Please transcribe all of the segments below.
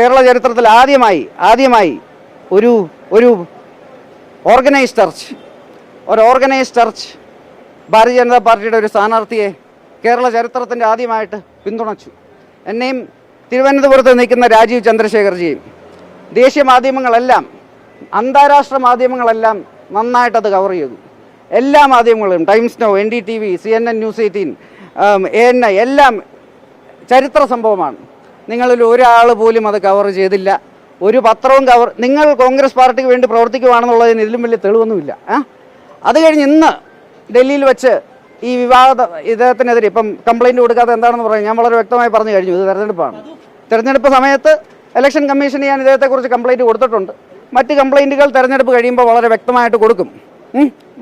കേരള ചരിത്രത്തിൽ ആദ്യമായി ആദ്യമായി ഒരു ഒരു ഓർഗനൈസ് ചർച്ച് ഒരു ഓർഗനൈസ് ചർച്ച് ഭാരതീയ ജനതാ പാർട്ടിയുടെ ഒരു സ്ഥാനാർത്ഥിയെ കേരള ചരിത്രത്തിന്റെ ആദ്യമായിട്ട് പിന്തുണച്ചു. എന്നെയും തിരുവനന്തപുരത്ത് നിൽക്കുന്ന രാജീവ് ചന്ദ്രശേഖർജിയും ദേശീയ മാധ്യമങ്ങളെല്ലാം അന്താരാഷ്ട്ര മാധ്യമങ്ങളെല്ലാം നന്നായിട്ടത് കവർ ചെയ്തു. എല്ലാ മാധ്യമങ്ങളും Times Now N D T V C N N News Eighteen A N I എല്ലാം ചരിത്ര സംഭവമാണ്. നിങ്ങളിൽ ഒരാൾ പോലും അത് കവർ ചെയ്തില്ല. ഒരു പത്രവും കവർ നിങ്ങൾ കോൺഗ്രസ് പാർട്ടിക്ക് വേണ്ടി പ്രവർത്തിക്കുവാണെന്നുള്ളതിന് ഇതിലും വലിയ തെളിവൊന്നുമില്ല. അത് കഴിഞ്ഞ് ഇന്ന് ഡൽഹിയിൽ വെച്ച് ഈ വിവാദ ഇദ്ദേഹത്തിനെതിരെ ഇപ്പം കംപ്ലൈന്റ് കൊടുക്കാതെ എന്താണെന്ന് പറയാം. ഞാൻ വളരെ വ്യക്തമായി പറഞ്ഞു കഴിഞ്ഞു ഇത് തെരഞ്ഞെടുപ്പാണ്. തെരഞ്ഞെടുപ്പ് സമയത്ത് ഇലക്ഷൻ കമ്മീഷന് ഞാൻ ഇദ്ദേഹത്തെക്കുറിച്ച് കംപ്ലൈന്റ് കൊടുത്തിട്ടുണ്ട്. മറ്റ് കംപ്ലൈന്റുകൾ തെരഞ്ഞെടുപ്പ് കഴിയുമ്പോൾ വളരെ വ്യക്തമായിട്ട് കൊടുക്കും.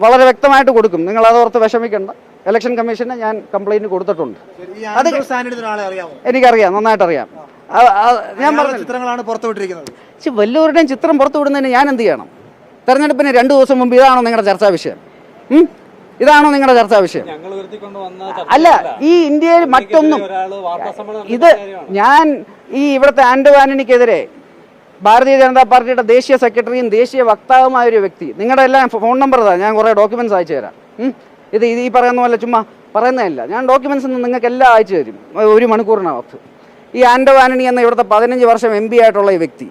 വളരെ വ്യക്തമായിട്ട് കൊടുക്കും. നിങ്ങൾ അതോർത്ത് വിഷമിക്കേണ്ട. ഇലക്ഷൻ കമ്മീഷന് ഞാൻ കംപ്ലൈന്റ് കൊടുത്തിട്ടുണ്ട്. അത് എനിക്കറിയാം നന്നായിട്ട് അറിയാം ആ, ആ, ഞാൻ പറഞ്ഞ ചിത്രങ്ങളാണ് പുറത്തുവിട്ടിരിക്കുന്നത് പക്ഷെ വല്ലവരുടെയും ചിത്രം പുറത്തുവിടുന്നതിന് ഞാൻ എന്ത് ചെയ്യണം? തെരഞ്ഞെടുപ്പിന് രണ്ട് ദിവസം മുമ്പ് ഇതാണോ നിങ്ങളുടെ ചർച്ചാ വിഷയം? ഇതാണോ നിങ്ങളുടെ ചർച്ചാ വിഷയം? അല്ല ഈ ഇന്ത്യയിൽ മറ്റൊന്നും ഇത് ഞാൻ ഈ ഇവിടുത്തെ ആൻഡോ ആന്റണിക്കെതിരെ ഭാരതീയ ജനതാ പാർട്ടിയുടെ ദേശീയ സെക്രട്ടറിയും ദേശീയ വക്താവുമായ ഒരു വ്യക്തി. നിങ്ങളുടെ എല്ലാം ഫോൺ നമ്പർ ഇതാ ഞാൻ കുറേ ഡോക്യുമെന്റ്സ് അയച്ചു തരാം. ഇത് ഇത് ഈ പറയുന്ന പോലെ ചുമ്മാ പറയുന്നതല്ല. ഞാൻ ഡോക്യുമെന്റ്സ് നിങ്ങൾക്ക് എല്ലാം അയച്ചു തരും. ഒരു മണിക്കൂറിനകത്ത്. ഈ ആൻഡോ ആന്റണി എന്ന ഇവിടുത്തെ പതിനഞ്ച് വർഷം എം പി ആയിട്ടുള്ള ഈ വ്യക്തി.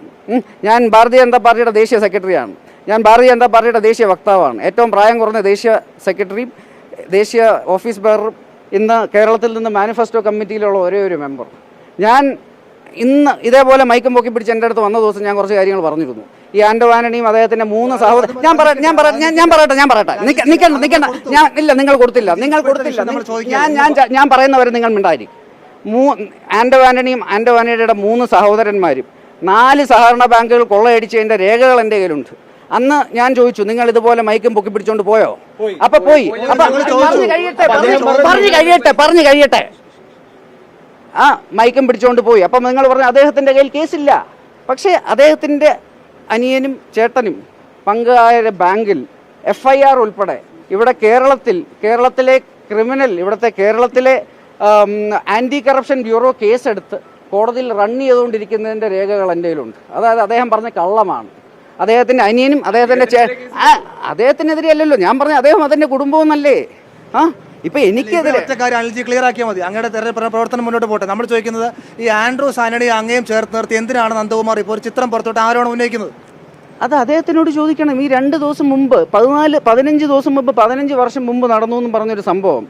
ഞാൻ ഭാരതീയ ജനതാ പാർട്ടിയുടെ ദേശീയ സെക്രട്ടറിയാണ്. ഞാൻ ഭാരതീയ ജനതാ പാർട്ടിയുടെ ദേശീയ വക്താവാണ്. ഏറ്റവും പ്രായം കുറഞ്ഞ ദേശീയ സെക്രട്ടറിയും ദേശീയ ഓഫീസ് ബെയറും ഇന്ന് കേരളത്തിൽ നിന്ന് മാനിഫെസ്റ്റോ കമ്മിറ്റിയിലുള്ള ഒരേ ഒരു മെമ്പർ ഞാൻ ഇന്ന് ഇതേപോലെ മൈക്കും പൊക്കി പിടിച്ച് എന്റെ അടുത്ത് വന്ന ദിവസം ഞാൻ കുറച്ച് കാര്യങ്ങൾ പറഞ്ഞിരുന്നു. ഈ ആൻഡോ ആന്റണിയും അദ്ദേഹത്തിന്റെ മൂന്ന് സഹോദരൻ ഞാൻ പറയാം ഞാൻ പറയാം ഞാൻ ഞാൻ പറയട്ടെ ഞാൻ പറയട്ടെ. നിൽക്കണ്ട നിൽക്കണ്ട ഞാൻ ഇല്ല നിങ്ങൾ കൊടുത്തില്ല. നിങ്ങൾ കൊടുത്തില്ല. ഞാൻ ഞാൻ ഞാൻ പറയുന്നവരെ നിങ്ങൾ മിണ്ടായിരിക്കും. മൂ ആൻഡോ ആന്റണിയും ആൻഡോ ആന്റണിയുടെ മൂന്ന് സഹോദരന്മാരും നാല് സഹകരണ ബാങ്കുകൾ കൊള്ളയടിച്ചതിന്റെ രേഖകൾ എന്റെ കയ്യിലുണ്ട്. അന്ന് ഞാൻ ചോദിച്ചു നിങ്ങൾ ഇതുപോലെ മൈക്കും പൊക്കി പിടിച്ചോണ്ട് പോയോ? അപ്പൊ പോയി. അപ്പൊ പറഞ്ഞു കഴിയട്ടെ പറഞ്ഞു കഴിയട്ടെ പറഞ്ഞു കഴിയട്ടെ. ആ മയക്കം പിടിച്ചുകൊണ്ട് പോയി. അപ്പം നിങ്ങൾ പറഞ്ഞു അദ്ദേഹത്തിന്റെ കയ്യിൽ കേസില്ല. പക്ഷേ അദ്ദേഹത്തിന്റെ അനിയനും ചേട്ടനും പങ്കായ ബാങ്കിൽ എഫ് ഐ ആർ ഉൾപ്പെടെ ഇവിടെ കേരളത്തിൽ കേരളത്തിലെ ക്രിമിനൽ ഇവിടുത്തെ കേരളത്തിലെ ആന്റി കറപ്ഷൻ ബ്യൂറോ കേസെടുത്ത് കോടതിയിൽ റൺ ചെയ്തുകൊണ്ടിരിക്കുന്നതിന്റെ രേഖകൾ എന്റെ കയ്യിലുണ്ട്. അതായത് അദ്ദേഹം പറഞ്ഞ കള്ളമാണ്. അദ്ദേഹത്തിന്റെ അനിയനും അദ്ദേഹത്തിന്റെ അദ്ദേഹത്തിനെതിരെ അല്ലല്ലോ. ഞാൻ പറഞ്ഞ അദ്ദേഹം അതിന്റെ കുടുംബവും അല്ലേ ആ? ഇപ്പം എനിക്ക് ഒറ്റ കാര്യം അനിൽജി ക്ലിയർ ആക്കിയാൽ മതി. അങ്ങയുടെ തെരഞ്ഞെടുപ്പ് പ്രവർത്തനം മുന്നോട്ട് പോട്ടെ. നമ്മൾ ചോദിക്കുന്നത് ഈ ആൻഡ്രൂ സാനഡി അങ്ങയും ചേർത്ത് നിർത്തി എന്തിനാണ് നന്ദകുമാർ ഇപ്പോൾ ഒരു ചിത്രം പുറത്തോട്ട് ആരോണം ഉന്നയിക്കുന്നത്? അത് അദ്ദേഹത്തിനോട് ചോദിക്കണം. ഈ രണ്ട് ദിവസം മുമ്പ് പതിനാല് പതിനഞ്ച് ദിവസം മുമ്പ് പതിനഞ്ച് വർഷം മുമ്പ് നടന്നു എന്ന് പറഞ്ഞൊരു സംഭവം.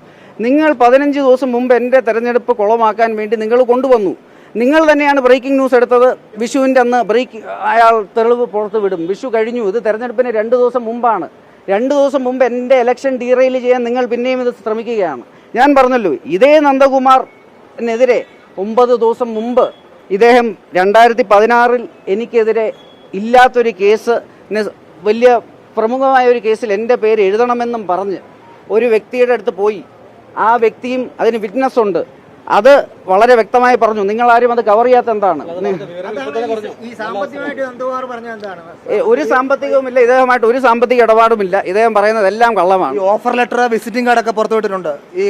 നിങ്ങൾ പതിനഞ്ച് ദിവസം മുമ്പ് എന്റെ തെരഞ്ഞെടുപ്പ് കുളമാക്കാൻ വേണ്ടി നിങ്ങൾ കൊണ്ടുവന്നു. നിങ്ങൾ തന്നെയാണ് ബ്രേക്കിംഗ് ന്യൂസ് എടുത്തത്. വിഷുവിന്റെ അന്ന് ബ്രേക്ക് അയാൾ തെളിവ് പുറത്ത് വിടും വിഷു കഴിഞ്ഞു. ഇത് തെരഞ്ഞെടുപ്പിന് രണ്ട് ദിവസം മുമ്പാണ്. രണ്ട് ദിവസം മുമ്പ് എന്റെ ഇലക്ഷൻ ഡീറെയിൽ ചെയ്യാൻ നിങ്ങൾ പിന്നെയും ഇത് ശ്രമിക്കുകയാണ്. ഞാൻ പറഞ്ഞല്ലോ ഇതേ നന്ദകുമാറിനെതിരെ ഒമ്പത് ദിവസം മുമ്പ് ഇദ്ദേഹം രണ്ടായിരത്തി പതിനാറിൽ എനിക്കെതിരെ ഇല്ലാത്തൊരു കേസ് വലിയ പ്രമുഖമായ ഒരു കേസിൽ എന്റെ പേര് എഴുതണമെന്നും പറഞ്ഞ് ഒരു വ്യക്തിയുടെ അടുത്ത് പോയി. ആ വ്യക്തിയും അതിന് വിറ്റ്നസ് ഉണ്ട്. അത് വളരെ വ്യക്തമായി പറഞ്ഞു. നിങ്ങൾ ആരും അത് കവർ ചെയ്യാത്ത എന്താണ്? ഒരു സാമ്പത്തികവുമില്ല ഇദ്ദേഹമായിട്ട് ഒരു സാമ്പത്തിക ഇടപാടുമില്ല. ഇദ്ദേഹം പറയുന്നത് എല്ലാം ഈ കള്ളമാണ് ഓഫർ ലെറ്റർ വിസിറ്റിംഗ് കാർഡ് ഒക്കെ പുറത്തുവിട്ടിട്ടുണ്ട് ഈ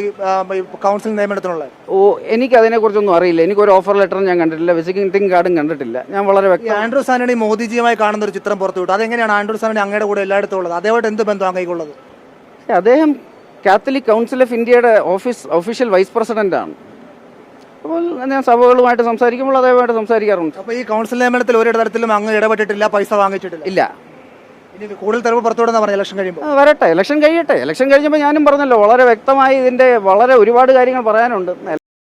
കൗൺസിൽ നിയമനത്തിനുള്ള. ഓ എനിക്ക് അതിനെ കുറിച്ചൊന്നും അറിയില്ല. എനിക്ക് ഒരു ഓഫർ ലെറ്ററും ഞാൻ കണ്ടിട്ടില്ല വിസിറ്റിംഗ് കാർഡും കണ്ടിട്ടില്ല. ഞാൻ വളരെ വ്യക്തം ആൻഡ്രൂ സാനണി മോദിജിയുമായി കാണുന്ന ഒരു ചിത്രം പുറത്തുവിട്ടു അതെങ്ങനെയാണ് ആൻഡ്രൂ സാനണി അങ്ങയുടെ കൂടെ എല്ലായിടത്തും ഉള്ളത്? അതേമായിട്ട് എന്ത് ബന്ധം അങ്ങേക്കുള്ളത് അദ്ദേഹം കാത്തലിക് കൗൺസിൽ ഓഫ് ഇന്ത്യയുടെ ഓഫീസ് ഒഫീഷ്യൽ വൈസ് പ്രസിഡന്റ് ആണ്. അപ്പോൾ ഞാൻ സഭകളുമായിട്ട് സംസാരിക്കുമ്പോൾ അതേമായിട്ട് സംസാരിക്കാറുണ്ട്. അപ്പോൾ ഈ കൗൺസിൽ നിയമനത്തിൽ ഒരു തരത്തിലും അങ്ങ് ഇടപെട്ടിട്ടില്ല പൈസ വാങ്ങിച്ചിട്ടില്ല? ഇല്ല. ഇനി കൂടുതൽ തെളിവ് പുറത്തുവിടുന്ന പറഞ്ഞു ഇലക്ഷൻ കഴിയുമ്പോൾ ആ, വരട്ടെ ഇലക്ഷൻ കഴിയട്ടെ. ഇലക്ഷൻ കഴിഞ്ഞപ്പോൾ ഞാനും പറഞ്ഞല്ലോ വളരെ വ്യക്തമായി ഇതിന്റെ വളരെ ഒരുപാട് കാര്യങ്ങൾ പറയാനുണ്ട്.